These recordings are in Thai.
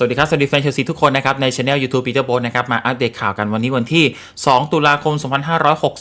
สวัสดีครับ สวัสดีแฟนเชลซีทุกคนนะครับ ในช anel YouTube Peter b o นะครับ มาอัปเดตข่าวกันวันนี้วันที่ 2 ตุลาคม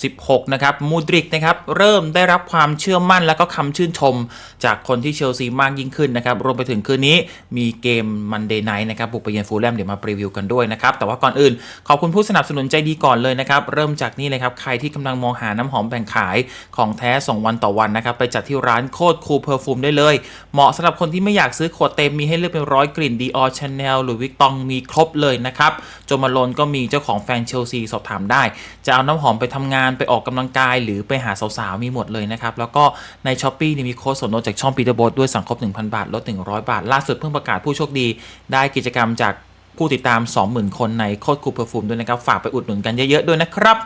2566 นะครับ มูดริกนะครับ เริ่มได้รับความเชื่อมั่นและก็คำชื่นชม จากคนที่เชลซีมากยิ่งขึ้นนะครับ รวมไปถึงคืนนี้มีเกมมันเดย์ไนท์นะครับ บุกไปเยือนฟูลแลมเดี๋ยวมารีวิวกันด้วยนะครับ แต่ว่าก่อนอื่น ขอบคุณผู้สนับสนุนใจดีก่อนเลยนะครับ เริ่มจากนี่เลยครับ ใครที่กำลังมองหาน้ำหอมแบ่งขายของแท้2วันต่อวันนะครับ ไปจัดที่ร้านโคตรคูลเพอร์ฟูมได้เลย เหมาะสำหรับคนที่ไม่อยากซื้อขวดเต็มมีให้เลือกเป็นร้อยกลิ่น Dior Chanel หรือวิกตองมีครบเลยนะครับโจมาโลนก็มีเจ้าของแฟนเชลซีสอบถามได้ จะเอาน้ำหอมไปทำงานไปออกกำลังกาย หรือไปหาสาวๆ มีหมดเลยนะครับ แล้วก็ใน s h อ p e e มีโค้ดส่วนลดจากช่องปีเตอร์บด้วยสั่งครบ 1,000 บาท ลด 100 บาท ล่าสุดเพิ่งประกาศผู้โชคดี ได้กิจกรรมจากผู้ติดตาม 20,000 คนในโค้ดคูเพอร์ฟูมด้วยนะครับ ฝากไปอุดหนุนกันเยอะๆด้วยนะครับ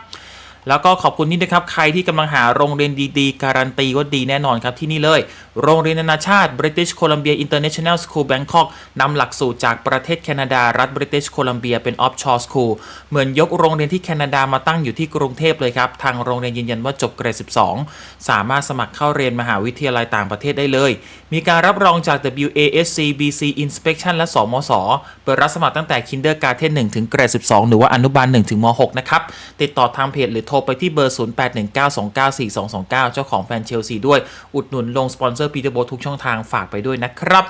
แล้วก็ขอบคุณนี่นะครับใครที่กำลังหาโรงเรียนดีๆ การันตีว่าดีแน่นอนครับที่นี่เลย โรงเรียนนานาชาติ British Columbia International School Bangkok นำหลักสูตรจากประเทศแคนาดารัฐ British Columbia เป็น offshore school เหมือนยกโรงเรียนที่แคนาดามาตั้งอยู่ที่กรุงเทพเลยครับ ทางโรงเรียนยืนยันว่าจบเกรด 12 สามารถสมัครเข้าเรียนมหาวิทยาลัยต่างประเทศได้เลย มีการรับรองจาก WASC BC Inspection และ สมศเปิดรับสมัครตั้งแต่ Kindergarten 1ถึงเกรด 12 หรือว่าอนุบาล1ถึงม 6 นะครับ ติดต่อทางเพจหรือทรไปที่เบอร์ 0819294229 เจ้าของแฟนเชลซีด้วย อุดหนุนลงสปอนเซอร์ปีเตอร์โบทุกช่องทางฝากไปด้วยนะครับ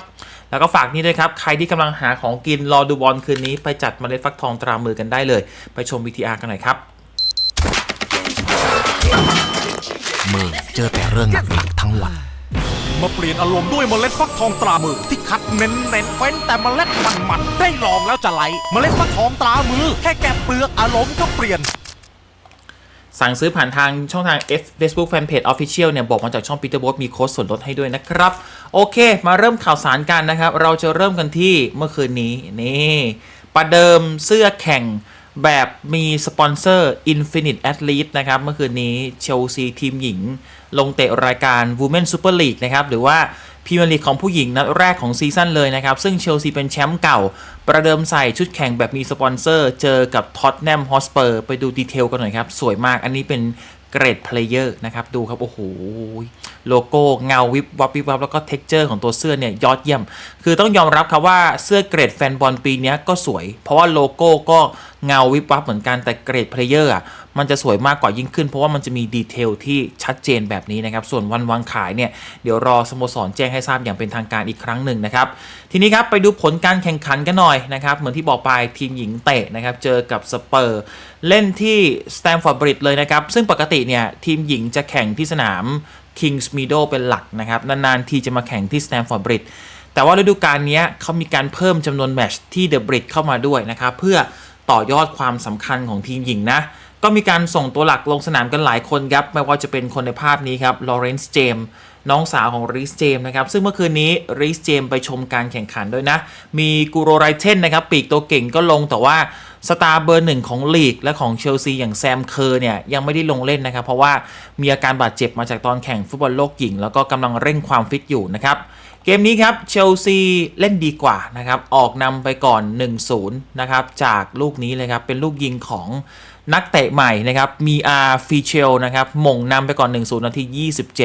แล้วก็ฝากนี่ด้วยครับ ใครที่กำลังหาของกินรอดูบอลคืนนี้ไปจัดเมล็ดฟักทองตรามือกันได้เลย ไปชม VTR กันหน่อยครับมือเจอแต่เรื่องหนักๆทั้งวัน มาเปลี่ยนอารมณ์ด้วยเมล็ดฟักทองตรามือที่คัดเน้นเน้นๆเฟ้นแต่เมล็ดมันมันๆได้ลองแล้วจะไหล เมล็ดฟักทองตรามือ แค่แกะเปลือกอารมณ์ก็เปลี่ยน สั่งซื้อผ่านทางช่องทาง F Facebook Fanpage Official เนี่ย บอกมาจากช่อง Peter b o t มีโค้ดส่วนลดให้ด้วยนะครับ โอเค มาเริ่มข่าวสารกันนะครับ เราจะเริ่มกันที่เมื่อคืนนี้ นี่ประเดิมเสื้อแข่งแบบมีสปอนเซอร์ Infinite Athlete นะครับ เมื่อคืนนี้เชลซีทีมหญิง ลงเตะรายการ Women Super League นะครับ หรือว่า พรีเมียร์ลีกของผู้หญิงนัดแรกของซีซั่นเลยนะครับ ซึ่งเชลซีเป็นแชมป์เก่า ประเดิมใส่ชุดแข่งแบบมีสปอนเซอร์ เจอกับท็อตแนมฮอสเปอร์ไปดูดีเทลกันหน่อยครับ สวยมากอันนี้เป็นเกรดเพลเยอร์นะครับ ดูครับ โอ้โห โลโก้เงาวิบวับวิบวับแล้วก็เท็กเจอร์ของตัวเสื้อเนี่ยยอดเยี่ยม คือต้องยอมรับครับว่าเสื้อเกรดแฟนบอลปีนี้ก็สวย เพราะว่าโลโก้ก็เงาวิบวับเหมือนกันแต่เกรดเพลเยอร์อะมันจะสวยมากกว่ายิ่งขึ้น เพราะว่ามันจะมีดีเทลที่ชัดเจนแบบนี้นะครับ ส่วนวันวางขายเนี่ยเดี๋ยวรอสโมสรแจ้งให้ทราบอย่างเป็นทางการอีกครั้งหนึ่งนะครับ ทีนี้ครับไปดูผลการแข่งขันกันหน่อยนะครับ เหมือนที่บอกไปทีมหญิงเตะนะครับ เจอกับสเปอร์ เล่นที่สแตมฟอร์ดบริดเลยนะครับ ซึ่งปกติเนี่ยทีมหญิงจะแข่งที่สนาม Kings Meadow เป็นหลักนะครับ นาน ๆ ทีจะมาแข่งที่สแตมฟอร์ดบริดแต่ว่าฤดูกาลนี้เขามีการเพิ่มจำนวนแมตช์ที่เดอะบริดเข้ามาด้วยนะครับ เพื่อต่อยอดความสำคัญของทีมหญิงนะ ก็มีการส่งตัวหลักลงสนามกันหลายคนครับ ไม่ว่าจะเป็นคนในภาพนี้ครับลอเรนซ์เจมน้องสาวของริสเจมนะครับ ซึ่งเมื่อคืนนี้ริสเจมไปชมการแข่งขันด้วยนะ มีกูโรไรเทนนะครับ ปีกตัวเก่งก็ลงแต่ว่า สตาร์เบอร์หนึ่งของลีกและของเชลซีอย่างแซมเคอร์เนี่ยยังไม่ได้ลงเล่นนะครับ เพราะว่ามีอาการบาดเจ็บมาจากตอนแข่งฟุตบอลโลกหญิง แล้วก็กำลังเร่งความฟิตอยู่นะครับ เกมนี้ครับเชลซีเล่นดีกว่านะครับ ออกนำไปก่อน 1-0 นะครับ จากลูกนี้เลยครับ เป็นลูกยิงของนักเตะใหม่นะครับ มีอาฟิเชลนะครับมงนำไปก่อน 1-0 นาที 27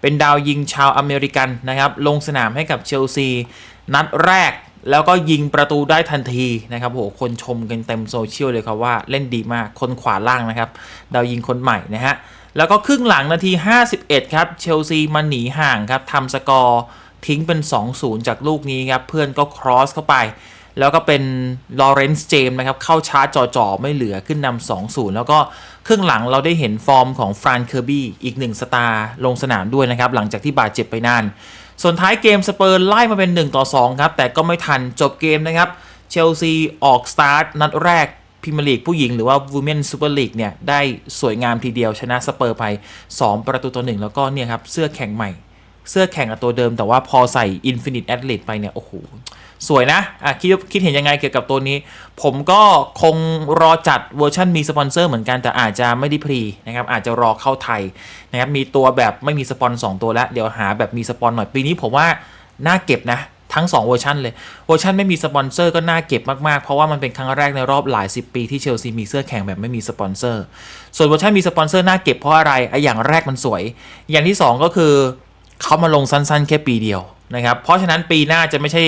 เป็นดาวยิงชาวอเมริกันนะครับ ลงสนามให้กับเชลซีนัดแรก แล้วก็ยิงประตูได้ทันทีนะครับโหคนชมกันเต็มโซเชียลเลยครับว่าเล่นดีมากคนขวาล่างนะครับ ดาวยิงคนใหม่นะฮะ แล้วก็ครึ่งหลังนาที 51 ครับ เชลซีมาหนีห่างครับทำสกอร์ทิ้งเป็น 2-0 จากลูกนี้ครับ เพื่อนก็ครอสเข้าไป แล้วก็เป็นลอเรนซ์เจมนะครับ เข้าชาร์จจ่อๆ ไม่เหลือขึ้นนำ2-0 แล้วก็ครึ่งหลังเราได้เห็นฟอร์มของฟรานเคอร์บี้อีกหนึ่งสตาร์ลงสนามด้วยนะครับ หลังจากที่บาดเจ็บไปนาน ส่วนท้ายเกมสเปอร์ไล่มาเป็น 1 ต่อ 2 ครับ แต่ก็ไม่ทันจบเกมนะครับ เชลซีออกสตาร์ทนัดแรกพิมลีกผู้หญิงหรือว่าวูเมนซูเปอร์ลีกเนี่ย ได้สวยงามทีเดียวชนะสเปอร์ไป 2 ประตูต่อหนึ่งแล้วก็เนี่ยครับ เสื้อแข่งใหม่ เสื้อแข่งกับตัวเดิม แต่ว่าพอใส่ Infinite Athlete ไปเนี่ย โอ้โห สวยนะอะคิดคิดเห็นยังไงเกี่ยวกับตัวนี้ ผมก็คงรอจัดเวอร์ชันมีสปอนเซอร์เหมือนกัน แต่อาจจะไม่ได้พรีนะครับ อาจจะรอเข้าไทยนะครับ มีตัวแบบไม่มีสปอนสองตัวแล้ว เดี๋ยวหาแบบมีสปอนหน่อย ปีนี้ผมว่าน่าเก็บนะทั้ง 2 เวอร์ชันเลย เวอร์ชันไม่มีสปอนเซอร์ก็น่าเก็บมาก ๆ เพราะว่ามันเป็นครั้งแรกในรอบหลาย 10 ปีที่เชลซีมีเสื้อแข่งแบบไม่มีสปอนเซอร์ ส่วนเวอร์ชันมีสปอนเซอร์น่าเก็บเพราะอะไรไอ้อย่างแรกมันสวย อย่างที่ 2 ก็คือ เขามาลงสั้นๆ แค่ปีเดียวนะครับ เพราะฉะนั้นปีหน้าจะไม่ใช่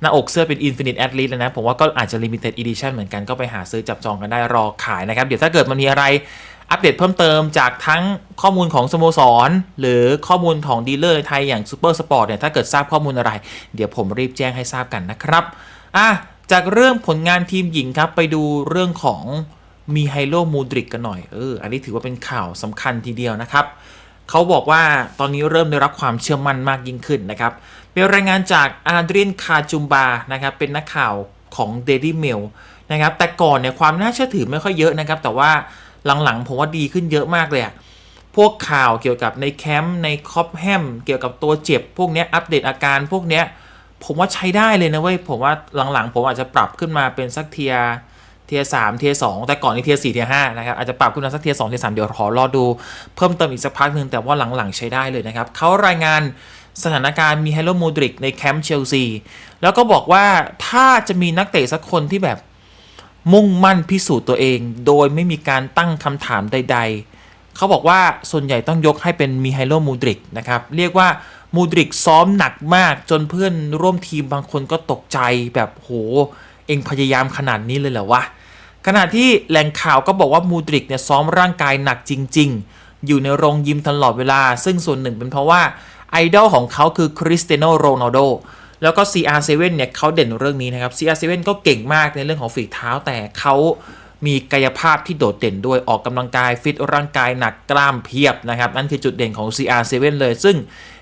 หน้าอกเสื้อเป็น Infinite Athlete เลยนะ ผมว่าก็อาจจะ Limited Edition เหมือนกันก็ไปหาซื้อจับจองกันได้รอขายนะครับ เดี๋ยวถ้าเกิดมันมีอะไรอัปเดตเพิ่มเติมจากทั้งข้อมูลของสโมสร หรือข้อมูลของดีลเลอร์ไทยอย่าง Super Sport เนี่ย ถ้าเกิดทราบข้อมูลอะไร เดี๋ยวผมรีบแจ้งให้ทราบกันนะครับอะจากเรื่องผลงานทีมหญิงครับไปดูเรื่องของมีไฮโลมูดริกกันหน่อยเอออันนี้ถือว่าเป็นข่าวสำคัญทีเดียวนะครับ เขาบอกว่าตอนนี้เริ่มได้รับความเชื่อมั่นมากยิ่งขึ้นนะครับ เป็นรายงานจากอาเดรียนคาจุมบานะครับเป็นนักข่าวของ Daily Mail นะครับแต่ก่อนเนี่ยความน่าเชื่อถือไม่ค่อยเยอะนะครับ แต่ว่าหลังๆผมว่าดีขึ้นเยอะมากเลยพวกข่าวเกี่ยวกับในแคมป์ในคอปแฮมเกี่ยวกับตัวเจ็บ พวกนี้อัปเดตอาการพวกนี้ผมว่าใช้ได้เลยนะเว้ยผมว่าหลังๆ ผมอาจจะปรับขึ้นมาเป็นสักเทียร์ เทียสามเทียสองแต่ก่อนนี่เทียสี่เทียห้านะครับอาจจะปรับขึ้นมาสักเทียสองเทียสามเดี๋ยวขอรอดูเพิ่มเติมอีกสักพักหนึ่งแต่ว่าหลังๆใช้ได้เลยนะครับเขารายงานสถานการณ์มีไฮโลโมดริกในแคมป์เชลซีแล้วก็บอกว่าถ้าจะมีนักเตะสักคนที่แบบมุ่งมั่นพิสูจน์ตัวเอง โดยไม่มีการตั้งคำถามใด ๆ เขาบอกว่าส่วนใหญ่ต้องยกให้เป็นมิไฮโลมูดริกนะครับ เรียกว่ามูดริกซ้อมหนักมากจนเพื่อนร่วมทีมบางคนก็ตกใจแบบโห เองพยายามขนาดนี้เลยเหรอวะ ขณะที่แหล่งข่าวก็บอกว่ามูดริกเนี่ยซ้อมร่างกายหนักจริง ๆ อยู่ในโรงยิมตลอดเวลา ซึ่งส่วนหนึ่งเป็นเพราะว่าไอดอลของเขาคือคริสเตียโนโรนัลโดแล้วก็ CR7 เนี่ยเขาเด่นเรื่องนี้นะครับ CR7 ก็เก่งมากในเรื่องของฝีเท้าแต่เขามีกายภาพที่โดดเด่นด้วยออกกำลังกายฟิตร่างกายหนักกล้ามเพียบนะครับ นั่นคือจุดเด่นของ CR7 เลย ซึ่ง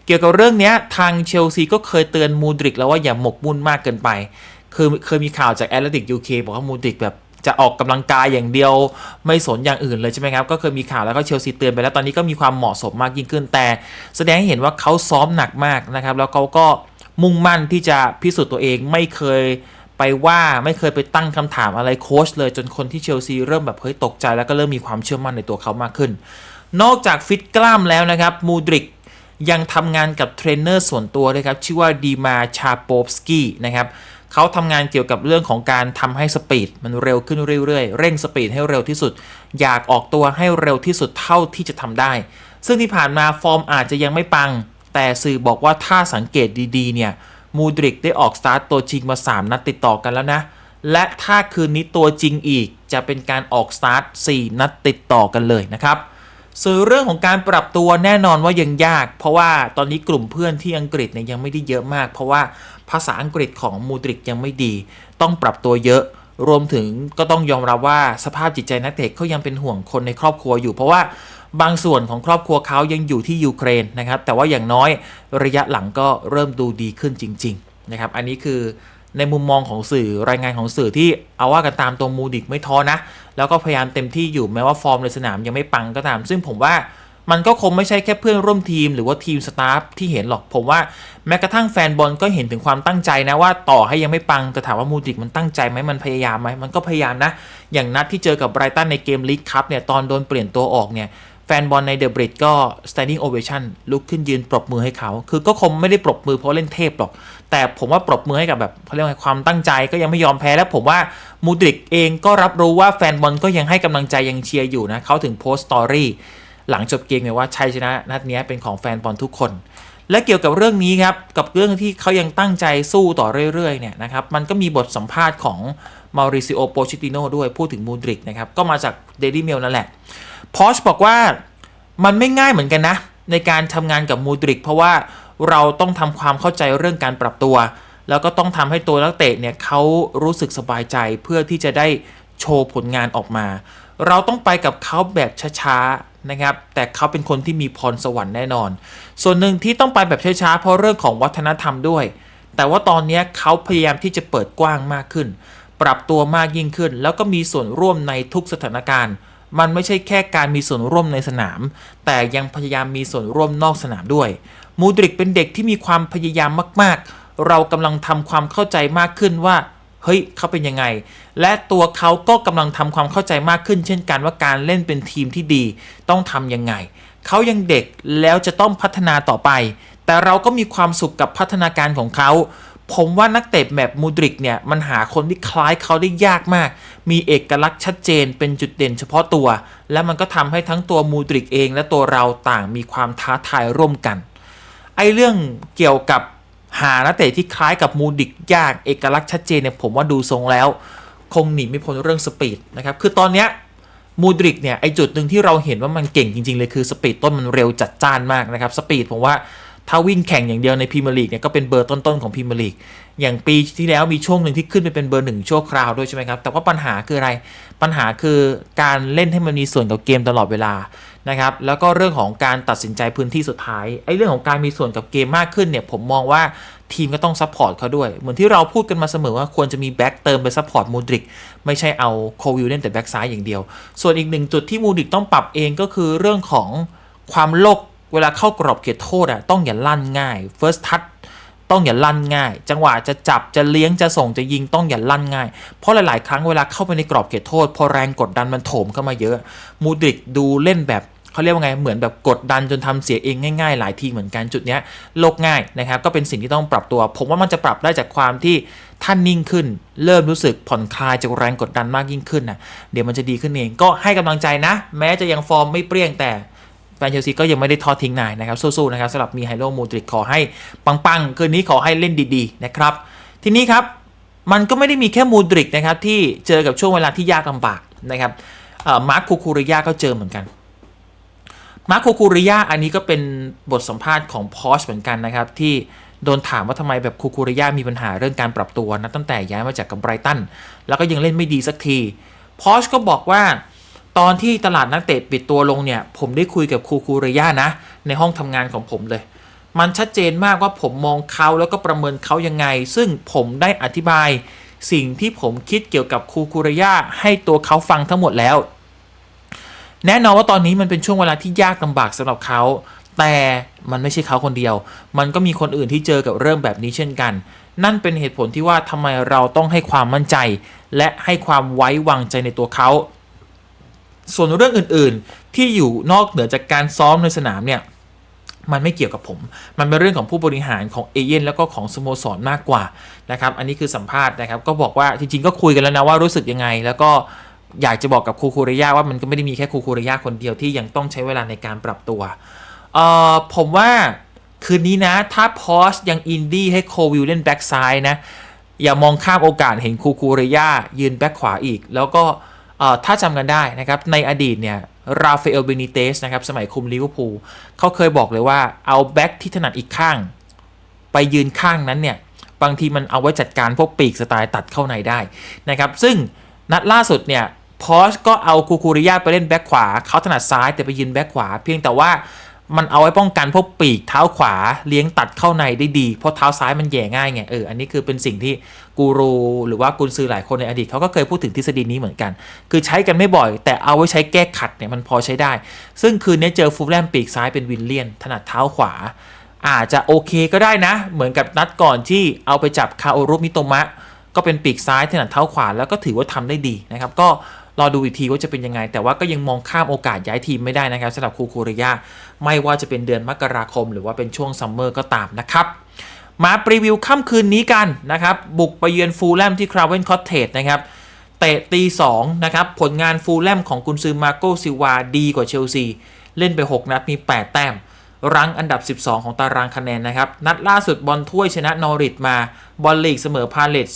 เกี่ยวกับเรื่องนี้ทางเชลซีก็เคยเตือนมูดริกแล้วว่าอย่าหมกมุ่นมากเกินไป คือเคยมีข่าวจากแอตเลติกยูเคบอกว่ามูดริกแบบจะออกกำลังกายอย่างเดียวไม่สนอย่างอื่นเลยใช่ไหมครับ ก็เคยมีข่าวแล้วก็เชลซีเตือนไปแล้วตอนนี้ก็มีความเหมาะสมมากยิ่งขึ้นแต่แสดงให้เห็นว่าเขาซ้อมหนักมากนะครับ แล้วเขาก็มุ่งมั่นที่จะพิสูจน์ตัวเองไม่เคยไปว่าไม่เคยไปตั้งคำถามอะไรโค้ชเลยจนคนที่เชลซีเริ่มแบบเฮ้ยตกใจแล้วก็เริ่มมีความเชื่อมั่นในตัวเขามากขึ้น นอกจากฟิตกล้ามแล้วนะครับมูดริกยังทำงานกับเทรนเนอร์ส่วนตัวเลยครับชื่อว่าดีมาชาโปฟสกี้นะครับ เขาทำงานเกี่ยวกับเรื่องของการทำให้สปีดมันเร็วขึ้นเรื่อยๆ เร่งสปีดให้เร็วที่สุด อยากออกตัวให้เร็วที่สุดเท่าที่จะทำได้ ซึ่งที่ผ่านมาฟอร์มอาจจะยังไม่ปัง แต่สื่อบอกว่าถ้าสังเกตดีๆ เนี่ยมูดริกได้ออกสตาร์ตตัวจริงมา 3 นัดติดต่อกันแล้วนะ และถ้าคืนนี้ตัวจริงอีกจะเป็นการออกสตาร์ท4นัดติดต่อกันเลยนะครับ ส่วนเรื่องของการปรับตัวแน่นอนว่ายังยาก เพราะว่าตอนนี้กลุ่มเพื่อนที่อังกฤษเนี่ยยังไม่ได้เยอะมาก เพราะว่าภาษาอังกฤษของมูดริกยังไม่ดี ต้องปรับตัวเยอะ รวมถึงก็ต้องยอมรับว่าสภาพจิตใจนักเตะเขายังเป็นห่วงคนในครอบครัวอยู่ เพราะว่าบางส่วนของครอบครัวเขายังอยู่ที่ยูเครนนะครับแต่ว่าอย่างน้อยระยะหลังก็เริ่มดูดีขึ้นจริง ๆ นะครับ อันนี้คือ ในมุมมองของสื่อรายงานของสื่อที่เอาว่ากันตามตัวมูดิกไม่ท้อนะ แล้วก็พยายามเต็มที่อยู่แม้ว่าฟอร์มในสนามยังไม่ปังก็ตาม ซึ่งผมว่ามันก็คงไม่ใช่แค่เพื่อนร่วมทีมหรือว่าทีมสตาฟที่เห็นหรอกผมว่าแม้กระทั่งแฟนบอลก็เห็นถึงความตั้งใจนะว่าต่อให้ยังไม่ปังแต่ถามว่ามูดิกมันตั้งใจไหมมันพยายามไหมมันก็พยายามนะ อย่างนัดที่เจอกับไบรตันในเกมลีกคัพเนี่ยตอนโดนเปลี่ยนตัวออกเนี่ย แฟนบอลในเดอะบริดก็ standing ovation ลุกขึ้นยืนปรบมือให้เขา คือก็คงไม่ได้ปรบมือเพราะเล่นเทพหรอก แต่ผมว่าปรบมือให้กับแบบเขาเรียกว่าความตั้งใจก็ยังไม่ยอมแพ้และผมว่ามูดริกเองก็รับรู้ว่าแฟนบอลก็ยังให้กำลังใจยังเชียร์อยู่นะเขาถึงโพสต์สตอรี่หลังจบเกมเนี่ยว่าชัยชนะนัดนี้เป็นของแฟนบอลทุกคน และเกี่ยวกับเรื่องนี้ครับกับเรื่องที่เขายังตั้งใจสู้ต่อเรื่อยๆเนี่ยนะครับมันก็มีบทสัมภาษณ์ของมาริซิโอโปชิติโนด้วยพูดถึงมูดริกนะครับก็มาจากเดลี่เมลนั่นแหละ พอชบอกว่ามันไม่ง่ายเหมือนกันนะ ในการทำงานกับมูดริก เพราะว่าเราต้องทำความเข้าใจเรื่องการปรับตัว แล้วก็ต้องทำให้ตัวนักเตะเนี่ยเขารู้สึกสบายใจเพื่อที่จะได้โชว์ผลงานออกมา เราต้องไปกับเขาแบบช้าๆนะครับ แต่เขาเป็นคนที่มีพรสวรรค์แน่นอน ส่วนหนึ่งที่ต้องไปแบบช้าๆเพราะเรื่องของวัฒนธรรมด้วย แต่ว่าตอนนี้เขาพยายามที่จะเปิดกว้างมากขึ้น ปรับตัวมากยิ่งขึ้น แล้วก็มีส่วนร่วมในทุกสถานการณ์ มันไม่ใช่แค่การมีส่วนร่วมในสนาม แต่ยังพยายามมีส่วนร่วมนอกสนามด้วย มูดริกเป็นเด็กที่มีความพยายามมาก ๆ เรากำลังทำความเข้าใจมากขึ้นว่าเฮ้ยเขาเป็นยังไง และตัวเขาก็กำลังทำความเข้าใจมากขึ้น เช่นกันว่าการเล่นเป็นทีมที่ดี ต้องทำยังไง เขายังเด็กแล้วจะต้องพัฒนาต่อไป แต่เราก็มีความสุขกับพัฒนาการของเขา ผมว่านักเตะแบบมูดริกเนี่ยมันหาคนที่คล้ายเขาได้ยากมาก มีเอกลักษณ์ชัดเจนเป็นจุดเด่นเฉพาะตัว และมันก็ทำให้ทั้งตัวมูดริกเองและตัวเราต่างมีความท้าทายร่วมกัน ไอ้เรื่องเกี่ยวกับหานักเตะที่คล้ายกับมูดริกยากเอกลักษณ์ชัดเจนเนี่ยผมว่าดูทรงแล้ว คงหนีไม่พ้นเรื่องสปีดนะครับคือตอนเนี้ยมูดริกเนี่ยไอจุดหนึ่งที่เราเห็นว่ามันเก่งจริงๆเลยคือสปีดต้นมันเร็วจัดจ้านมากนะครับสปีดผมว่า ถ้าวิ่งแข่งอย่างเดียวในพรีเมียร์ลีกเนี่ยก็เป็นเบอร์ต้นๆของพรีเมียร์ลีกอย่างปีที่แล้วมีช่วงหนึ่งที่ขึ้นไปเป็นเบอร์หนึ่งชั่วคราวด้วยใช่ไหมครับ แต่ว่าปัญหาคืออะไร ปัญหาคือการเล่นให้มันมีส่วนกับเกมตลอดเวลานะครับ แล้วก็เรื่องของการตัดสินใจพื้นที่สุดท้าย ไอ้เรื่องของการมีส่วนกับเกมมากขึ้นเนี่ย ผมมองว่าทีมก็ต้องซัพพอร์ตเขาด้วย เหมือนที่เราพูดกันมาเสมอว่าควรจะมีแบ็กเติมไปซัพพอร์ตมูดริก ไม่ใช่เอาโควิลเล่นแต่แบ็กซ้ายอย่างเดียว ส่วนอีกหนึ่งจุดที่มูดริกต้องปรับเองก็คือเรื่องของความโลก เวลาเข้ากรอบเขตโทษอะต้องอย่าลั่นง่าย first touch ต้องอย่าลั่นง่าย จังหวะจะจับจะเลี้ยงจะส่งจะยิงต้องอย่าลั่นง่าย เพราะหลาย ๆ ครั้งเวลาเข้าไปในกรอบเขตโทษ พอแรงกดดันมันโถมเข้ามาเยอะ มูดริกดูเล่นแบบเขาเรียกว่าไง เหมือนแบบกดดันจนทำเสียเองง่ายๆ หลายทีเหมือนกันจุดเนี้ยโลกง่ายนะครับ ก็เป็นสิ่งที่ต้องปรับตัว ผมว่ามันจะปรับได้จากความที่ท่านนิ่งขึ้น เริ่มรู้สึกผ่อนคลายจากแรงกดดันมากยิ่งขึ้นนะเดี๋ยวมันจะดีขึ้นเองก็ให้กำลังใจนะ แม้จะยังฟอร์มไม่เปรี้ยงแต่ แฟนเชลซีก็ยังไม่ได้ทอดทิ้งนายนะครับสู้ๆนะครับสำหรับมีไฮโลมูดริกขอให้ปังๆคืนนี้ขอให้เล่นดีๆนะครับทีนี้ครับมันก็ไม่ได้มีแค่มูดริกนะครับที่เจอกับช่วงเวลาที่ยากลำบากนะครับมาร์คคูคูริยาก็เจอเหมือนกันมาร์คคูคูริยาอันนี้ก็เป็นบทสัมภาษณ์ของพอชเหมือนกันนะครับที่โดนถามว่าทำไมแบบคูคูริยามีปัญหาเรื่องการปรับตัวนะตั้งแต่ย้ายมาจากกับไบรตันแล้วก็ยังเล่นไม่ดีสักทีพอชก็บอกว่า ตอนที่ตลาดนักเตะปิดตัวลงเนี่ย ผมได้คุยกับครูคูเรย่านะ ในห้องทำงานของผมเลย มันชัดเจนมากว่าผมมองเขาแล้วก็ประเมินเขายังไง ซึ่งผมได้อธิบาย สิ่งที่ผมคิดเกี่ยวกับครูคูเรย่าให้ตัวเขาฟังทั้งหมดแล้ว แน่นอนว่าตอนนี้มันเป็นช่วงเวลาที่ยากลำบากสำหรับเขาแต่มันไม่ใช่เขาคนเดียว มันก็มีคนอื่นที่เจอกับเรื่องแบบนี้เช่นกัน นั่นเป็นเหตุผลที่ว่าทำไมเราต้องให้ความมั่นใจ และให้ความไว้วางใจในตัวเขา ส่วนเรื่องอื่นๆ ที่อยู่นอกเหนือจากการซ้อมในสนามเนี่ยมันไม่เกี่ยวกับผม มันเป็นเรื่องของผู้บริหารของเอเย่นแล้วก็ของสโมสรมากกว่านะครับ อันนี้คือสัมภาษณ์นะครับ ก็บอกว่าจริงๆก็คุยกันแล้วนะว่ารู้สึกยังไง แล้วก็อยากจะบอกกับคูคูเรย่าว่ามันก็ไม่ได้มีแค่คูคูเรย่าคนเดียวที่ยังต้องใช้เวลาในการปรับตัว เอ่อผมว่าคืนนี้นะ ถ้าพอสยังอินดี้ให้โควิลเล่นแบ็กซ้ายนะ อย่ามองข้ามโอกาสเห็นคูคูเรย่ายืนแบ็กขวาอีก แล้วก็ ถ้าจำกันได้นะครับในอดีตเนี่ยราฟาเอลเบนิเตสนะครับสมัยคุมลิเวอร์พูลเขาเคยบอกเลยว่าเอาแบ็กที่ถนัดอีกข้าง ไปยืนข้างนั้นเนี่ย บางทีมันเอาไว้จัดการพวกปีกสไตล์ตัดเข้าในได้นะครับ ซึ่งนัดล่าสุดเนี่ยพอสก็เอาคูคูริยาไปเล่นแบ็คขวาเขาถนัดซ้ายแต่ไปยืนแบ็คขวา เพียงแต่ว่ามันเอาไว้ป้องกันพวกปีกเท้าขวาเลี้ยงตัดเข้าในได้ดี เพราะเท้าซ้ายมันแย่ง่ายไงเอออันนี้คือเป็นสิ่งที่ กูรูหรือว่ากุนซือหลายคนในอดีตเขาก็เคยพูดถึงทฤษฎีนี้เหมือนกัน คือใช้กันไม่บ่อย แต่เอาไว้ใช้แก้ขัดเนี่ยมันพอใช้ได้ ซึ่งคืนนี้เจอฟูลแลมปีกซ้ายเป็นวินเลียน ถนัดเท้าขวา อาจจะโอเคก็ได้นะ เหมือนกับนัดก่อนที่เอาไปจับคาโอรุมิโตมะก็เป็นปีกซ้ายถนัดเท้าขวาแล้วก็ถือว่าทำได้ดีนะครับก็รอดูอีกทีว่าจะเป็นยังไง แต่ว่าก็ยังมองข้ามโอกาสย้ายทีมไม่ได้นะครับสำหรับคูคูริยาไม่ว่าจะเป็นเดือนมกราคม หรือว่าเป็นช่วงซัมเมอร์ก็ตามนะครับ มาปรีวิวค่ำคืนนี้กันนะครับ บุกไปเยือนฟูลแลมที่คราเวนคอตเทจนะครับ เตะตี2นะครับ ผลงานฟูลแลมของกุนซือมาโกซิวาดีกว่าเชลซี เล่นไป 6 นัดมี 8 แต้ม รั้งอันดับ 12 ของตารางคะแนนนะครับ นัดล่าสุดบอลถ้วยชนะนอริทมาบอลลีกเสมอพาเลต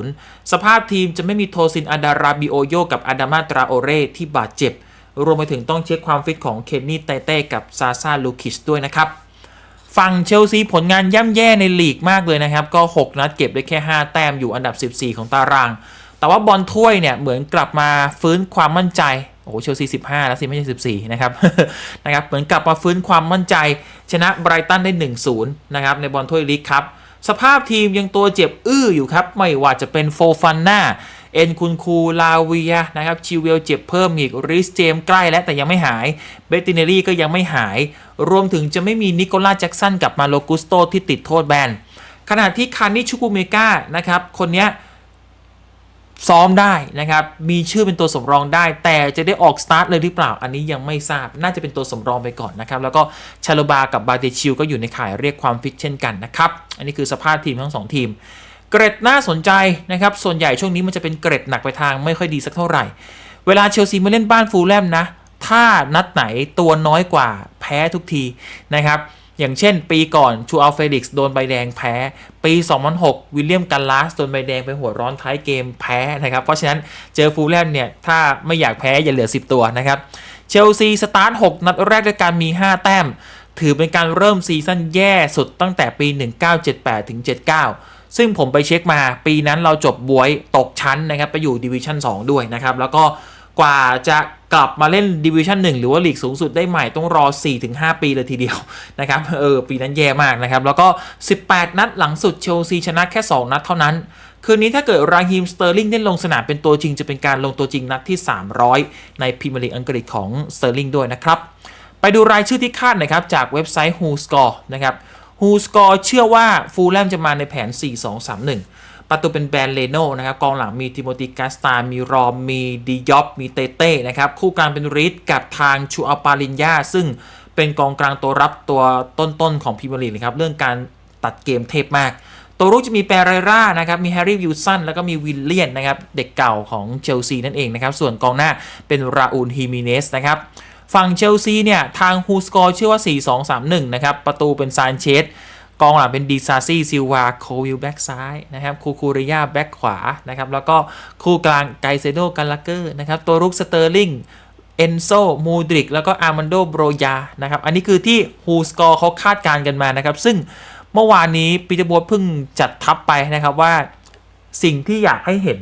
0-0 สภาพทีมจะไม่มีโทซินอาดาราบิโอโยกับอาดามาตราโอเรที่บาดเจ็บ รวมไปถึงต้องเช็คความฟิตของเคนนี่เตเต้กับซาซาลูคิชด้วยนะครับ ฝั่งเชลซีผลงานย่ำแย่ในลีกมากเลยนะครับ ก็ 6 นัดเก็บได้แค่ 5 แต้มอยู่อันดับ 14 ของตาราง แต่ว่าบอลถ้วยเนี่ย เหมือนกลับมาฟื้นความมั่นใจ โอ้โหเชลซี 15 แล้วสิไม่ใช่ 14 นะครับ นะครับ เหมือนกลับมาฟื้นความมั่นใจ ชนะไบรตันได้ 1-0 นะครับ ในบอลถ้วยลีกครับ สภาพทีมยังตัวเจ็บอื้ออยู่ครับ ไม่ว่าจะเป็นโฟฟันนา เอ็นคุนคูลาเวียนะครับชิวเวลเจ็บเพิ่มอีกริสเจมใกล้แล้วแต่ยังไม่หายเบตติเนรี่ก็ยังไม่หาย รวมถึงจะไม่มีนิโคล่าแจ็กสันกับมาโลกุสโตที่ติดโทษแบนขณะที่คานิชุกุเมกานะครับคนนี้ซ้อมได้นะครับ มีชื่อเป็นตัวสำรองได้ แต่จะได้ออกสตาร์ทเลยหรือเปล่า อันนี้ยังไม่ทราบ น่าจะเป็นตัวสำรองไปก่อนนะครับ แล้วก็ชาโลบากับบาเดชิลก็อยู่ในข่ายเรียกความฟิตเช่นกันนะครับ อันนี้คือสภาพทีมทั้งสองทีม เกรดน่าสนใจนะครับ ส่วนใหญ่ช่วงนี้มันจะเป็นเกรดหนักไปทางไม่ค่อยดีสักเท่าไหร่ เวลาเชลซีมาเล่นบ้านฟูลแลมนะ ถ้านัดไหนตัวน้อยกว่าแพ้ทุกทีนะครับ อย่างเช่น ปีก่อนชูอัลเฟลิกซ์โดนใบแดงแพ้ ปี 2006 วิลเลียมกันลาสโดนใบแดงไปหัวร้อนท้ายเกมแพ้นะครับ เพราะฉะนั้นเจอฟูลแลมเนี่ยถ้าไม่อยากแพ้อย่าเหลือ 10 ตัวนะครับเชลซีสตาร์ท 6 นัดแรกด้วยการมี 5 แต้ม ถือเป็นการเริ่มซีซั่นแย่สุดตั้งแต่ปี 1978ถึง79 ซึ่งผมไปเช็คมาปีนั้นเราจบบวยตกชั้นนะครับไปอยู่ดิวิชั่น2ด้วยนะครับ แล้วก็กว่าจะกลับมาเล่นดิวิชั่น1หรือว่าลีกสูงสุดได้ใหม่ต้องรอ 4-5 ปีเลยทีเดียวนะครับเออปีนั้นแย่มากนะครับ แล้วก็ 18 นัดหลังสุดเชลซีชนะแค่ 2 นัดเท่านั้น คืนนี้ถ้าเกิดราฮิมสเตอร์ลิงได้ลงสนามเป็นตัวจริงจะเป็นการลงตัวจริงนัดที่ 300 ในพรีเมียร์ลีกอังกฤษของสเตอร์ลิงด้วยนะครับ ไปดูรายชื่อที่คาดนะครับจากเว็บไซต์ Who Score นะครับ Who Score เชื่อว่าฟูลแลมจะมาในแผน 4-2-3-1 ประตูเป็นแบรนเลโน่นะครับ กองหลังมีทิโมติกาสตา มีรอม มีดิยอปมีเตเต้นะครับ คู่กลางเป็นริดกับทางชูอัลปาลินยา ซึ่งเป็นกองกลางตัวรับตัวต้นๆของพรีเมียร์ลีกนะครับ เรื่องการตัดเกมเทพมาก ตัวรุกจะมีแปรไรร่านะครับ มีแฮร์รี่วิลสัน แล้วก็มีวิลเลียนนะครับ เด็กเก่าของเชลซีนั่นเองนะครับ ส่วนกองหน้าเป็นราอูลฮิมิเนสนะครับ ฝั่งเชลซีเนี่ย ทางฮูสกอร์เชื่อว่า 4-2-3-1 นะครับ ประตูเป็นซานเชสกองหลังเป็นดีซาซี่ซิลวาโควิลแบ็กซ้ายนะครับคูคูริยาแบ็กขวานะครับแล้วก็คู่กลางไกเซโดกาลาเกอร์นะครับตัวรุกสเตอร์ลิงเอนโซมูดริกแล้วก็อาร์มันโดโบรยานะครับอันนี้คือที่ฮูสกอร์เขาคาดการณ์กันมานะครับ ซึ่งเมื่อวานนี้ปีเตอร์โบทเพิ่งจัดทัพไปนะครับว่าสิ่งที่อยากให้เห็น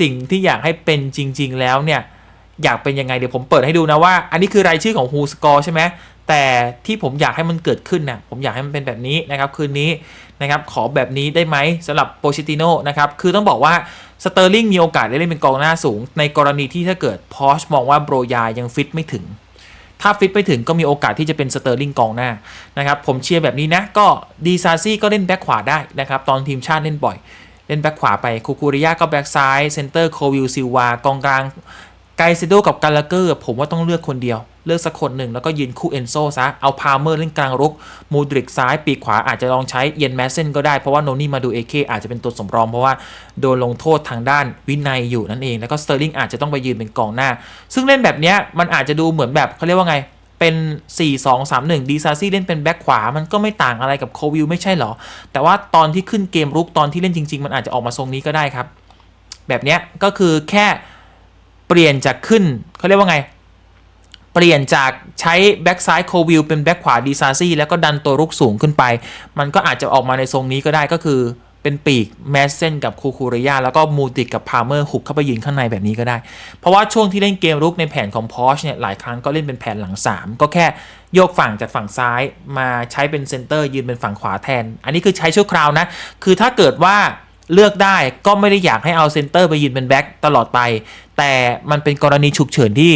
สิ่งที่อยากให้เป็นจริง ๆ แล้วเนี่ย อยากเป็นยังไงเดี๋ยวผมเปิดให้ดูนะว่า อันนี้คือรายชื่อของ Who Score ใช่ไหมแต่ที่ผมอยากให้มันเกิดขึ้นนะผมอยากให้มันเป็นแบบนี้นะครับคืนนี้นะครับขอแบบนี้ได้ไหมสำหรับโปชิติโนนะครับคือต้องบอกว่าสเตอร์ลิงมีโอกาสได้เล่นเป็นกองหน้าสูง ในกรณีที่ถ้าเกิดพอชมองว่าโบรยายังฟิตไม่ถึง ถ้าฟิตไปถึงก็มีโอกาสที่จะเป็นสเตอร์ลิงกองหน้านะครับผมเชียร์แบบนี้นะก็ดีซาซี่ก็เล่นแบ็คขวาได้นะครับตอนทีมชาติเล่นบ่อยเล่นแบ็คขวาไปคูคูริยาก็แบ็คซ้ายเซนเตอร์โควิลซิวากองกลาง กเซโดกับกาลาเกอร์ผมว่าต้องเลือกคนเดียว เลือกสักคนหนึ่งแล้วก็ยืนคู่เอนโซซะ เอาพาเมอร์เล่นกลางรุก มูดริกซ้ายปีกขวาอาจจะลองใช้เยนแมสเซนก็ได้ เพราะว่าโนนี่มาดูเอเคอาจจะเป็นตัวสำรองเพราะว่าโดนลงโทษทางด้านวินัยอยู่นั่นเอง แล้วก็สเตอร์ลิงอาจจะต้องไปยืนเป็นกองหน้า ซึ่งเล่นแบบเนี้ยมันอาจจะดูเหมือนแบบเขาเรียกว่าไงเป็น 4 2 3 1 ดีซาซี่เล่นเป็นแบ็คขวา มันก็ไม่ต่างอะไรกับโควิลไม่ใช่หรอ แต่ว่าตอนที่ขึ้นเกมรุกตอนที่เล่นจริง ๆ มันอาจจะออกมาทรงนี้ก็ได้ครับ แบบเนี้ยก็คือแค่ เปลี่ยนจากขึ้นเขาเรียกว่าไง เปลี่ยนจากใช้แบ็กซ้ายโควิลเป็นแบ็กขวาดีซาซี่แล้วก็ดันตัวรุกสูงขึ้นไป มันก็อาจจะออกมาในทรงนี้ก็ได้ก็คือเป็นปีกแมสเซนกับคูคูริยาแล้วก็มูติกกับพาเมอร์หุบเข้าไปยืนข้างในแบบนี้ก็ได้ เพราะว่าช่วงที่เล่นเกมรุกในแผนของพอชเนี่ยหลายครั้งก็เล่นเป็นแผนหลัง 3 ก็แค่โยกฝั่งจากฝั่งซ้ายมาใช้เป็นเซนเตอร์ยืนเป็นฝั่งขวาแทน อันนี้คือใช้ชั่วคราวนะ คือถ้าเกิดว่า เลือกได้ก็ไม่ได้อยากให้เอาเซนเตอร์ไปยืนเป็นแบ็คตลอดไป แต่มันเป็นกรณีฉุกเฉินที่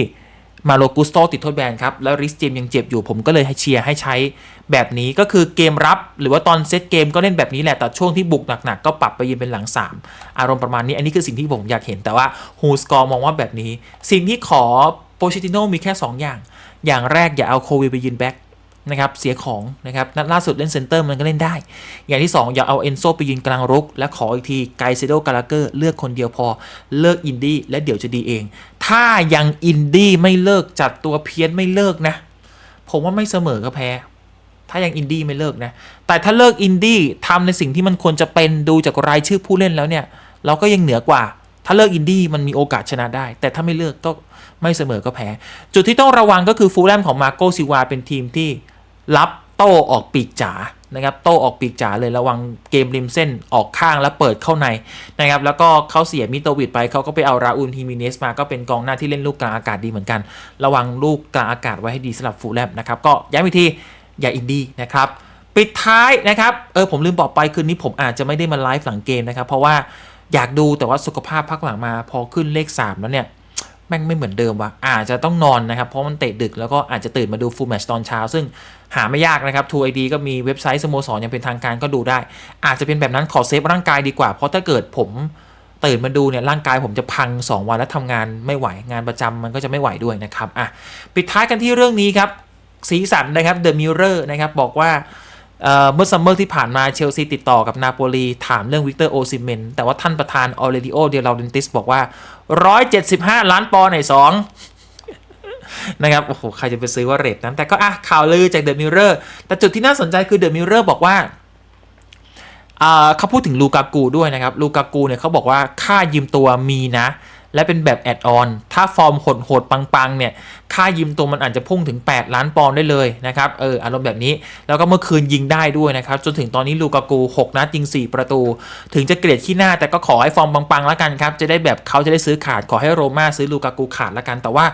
มาโลกุสโตติดโทษแบนครับ แล้วริสเจมยังเจ็บอยู่ผมก็เลยให้เชียร์ให้ใช้แบบนี้ก็คือเกมรับหรือว่าตอนเซตเกมก็เล่นแบบนี้แหละ แต่ช่วงที่บุกหนักๆ ก็ปรับไปยืนเป็นหลัง 3 อารมณ์ประมาณนี้ อันนี้คือสิ่งที่ผมอยากเห็นแต่ว่าฮูสกอร์มองว่าแบบนี้ สิ่งที่ขอโปชิติโนมีแค่ 2 อย่าง อย่างแรกอย่าเอาโควิลไปยืนแบ็ค นะครับเสียของนะครับนัดล่าสุดเล่นเซนเตอร์มันก็เล่นได้ อย่างที่ 2 อย่าเอาเอนโซไปยืนกลางรุก และขออีกทีไกเซโดกาลาเกอร์เลือกคนเดียวพอเลิกอินดี้และเดี๋ยวจะดีเอง ถ้ายังอินดี้ไม่เลิกจัดตัวเพี้ยนไม่เลิกนะ ผมว่าไม่เสมอก็แพ้ถ้ายังอินดี้ไม่เลิกนะ แต่ถ้าเลิกอินดี้ทำในสิ่งที่มันควรจะเป็นดูจากรายชื่อผู้เล่นแล้วเนี่ย เราก็ยังเหนือกว่า ถ้าเลิกอินดี้มันมีโอกาสชนะได้ แต่ถ้าไม่เลิกก็ไม่เสมอก็แพ้ จุดที่ต้องระวังก็คือฟูลแลมของมาโกซิวาเป็นทีมที่ รับโต้ออกปีกจ๋านะครับโต้ออกปีกจ๋าเลยระวังเกมริมเส้นออกข้างแล้วเปิดเข้าในนะครับแล้วก็เขาเสียมิโตวิดไปเขาก็ไปเอาราอูลฮิมิเนสมาก็เป็นกองหน้าที่เล่นลูกกลางอากาศดีเหมือนกัน ระวังลูกกลางอากาศไว้ให้ดีสำหรับฟูลแลมนะครับก็ย้ำอีกทีอย่าอินดีนะครับปิดท้ายนะครับเออผมลืมบอกไปคืนนี้ผมอาจจะไม่ได้มาไลฟ์หลังเกมนะครับเพราะว่าอยากดูแต่ว่าสุขภาพพักหลังมาพอขึ้นเลข 3 แล้วเนี่ย แม่งไม่เหมือนเดิมว่ะอาจจะต้องนอนนะครับ เพราะมันเตะดึกแล้วก็อาจจะตื่นมาดูฟูลแมชตอนเช้า ซึ่งหาไม่ยากนะครับ True ID ก็มีเว็บไซต์สโมสรยังเป็นทางการก็ดูได้ อาจจะเป็นแบบนั้นขอเซฟร่างกายดีกว่า เพราะถ้าเกิดผมตื่นมาดูเนี่ยร่างกายผมจะพัง 2 วันแล้วทำงานไม่ไหวงานประจำมันก็จะไม่ไหวด้วยนะครับอะปิดท้ายกันที่เรื่องนี้ครับสีสันนะครับ The Mirror นะครับบอกว่า เมื่อซัมเมอร์ที่ผ่านมาเชลซีติดต่อกับนาโปลีถามเรื่องวิกเตอร์โอซิเมนแต่ว่าท่านประธานออเรดิโอเดลาเดนติสบอกว่า 175 ล้านปอนด์ในสองนะครับ โอ้โห ใครจะไปซื้อว่าเรทนั้น แต่ก็อะข่าวลือจากเดอะมิเรอร์แต่จุดที่น่าสนใจคือเดอะมิเรอร์บอกว่าอ่าเขาพูดถึงลูกากูด้วยนะครับลูกากูเนี่ยเขาบอกว่าค่ายืมตัวมีนะ และเป็นแบบแอดออน ถ้าฟอร์มโหดๆปังๆเนี่ย ค่ายืมตัวมันอาจจะพุ่งถึง 8 ล้านปอนด์ได้เลยนะครับ เอออารมณ์แบบนี้ แล้วก็เมื่อคืนยิงได้ด้วยนะครับ จนถึงตอนนี้ลูกากู 6นัดยิง 4 ประตู ถึงจะเกลียดขี้หน้าแต่ก็ขอให้ฟอร์มปังๆแล้วกันครับ จะได้แบบเขาจะได้ซื้อขาด ขอให้โรม่าซื้อลูกากูขาดแล้วกัน แต่ว่า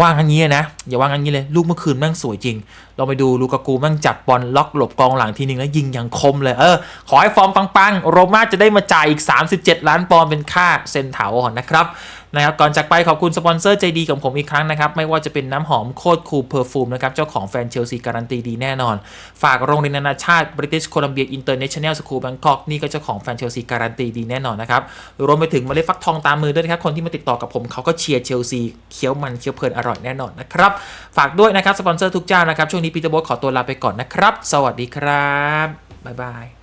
ว่างันนี้นะ อย่าว่างันนี้เลย ลูกเมื่อคืนแม่งสวยจริง เราไปดูลูกากูแม่งจับบอลล็อกหลบกองหลังทีนึงแล้วยิงอย่างคมเลย เออ ขอให้ฟอร์มปังๆ โรม่าจะได้มาจ่ายอีก 37 ล้านปอนด์เป็นค่าเซ็นเถาอ่อนนะครับ นะครับก่อนจากไปขอบคุณสปอนเซอร์ใจดีของผมอีกครั้งนะครับ ไม่ว่าจะเป็นน้ำหอมโคตรคูลเพอร์ฟูมนะครับ เจ้าของแฟนเชลซีการันตีดีแน่นอน ฝากโรงเรียนนานาชาติ British Columbia International School Bangkok นี่ก็เจ้าของแฟนเชลซีการันตีดีแน่นอนนะครับ รวมไปถึงเมล็ดฟักทองตามมือด้วยนะครับ คนที่มาติดต่อกับผมเขาก็เชียร์เชลซีเคี้ยวมันเคี้ยวเพลินอร่อยแน่นอนนะครับฝากด้วยนะครับสปอนเซอร์ทุกเจ้านะครับช่วงนี้ปีเตอร์โบทขอตัวลาไปก่อนนะครับ สวัสดีครับบ๊ายบาย